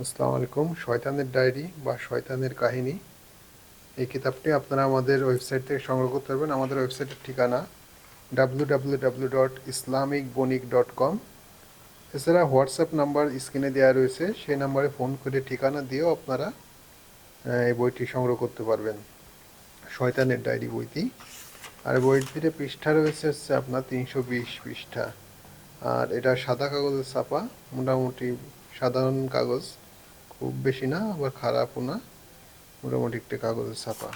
আসসালামু আলাইকুম। শয়তানের ডায়েরি বা শয়তানের কাহিনী। এই কিতাবটি আপনারা আমাদের ওয়েবসাইট থেকে সংগ্রহ করতে পারবেন। আমাদের ওয়েবসাইটের ঠিকানা W W W dot Islamic Banik dot com এছাড়া হোয়াটসঅ্যাপ নাম্বার স্ক্রিনে দেওয়া রয়েছে। সেই নাম্বারে ফোন করে ঠিকানা দিয়েও আপনারা এই বইটি সংগ্রহ করতে পারবেন। শয়তানের ডায়েরি বইটি। আর বইটিতে পৃষ্ঠা রয়েছে হচ্ছে আপনার তিনশো বিশ পৃষ্ঠা। আর এটা সাদা কাগজের ছাপা। মোটামুটি সাধারণ কাগজ খুব বেশি না আবার খারাপও না মোটামুটি একটা কাগজের ছাপা।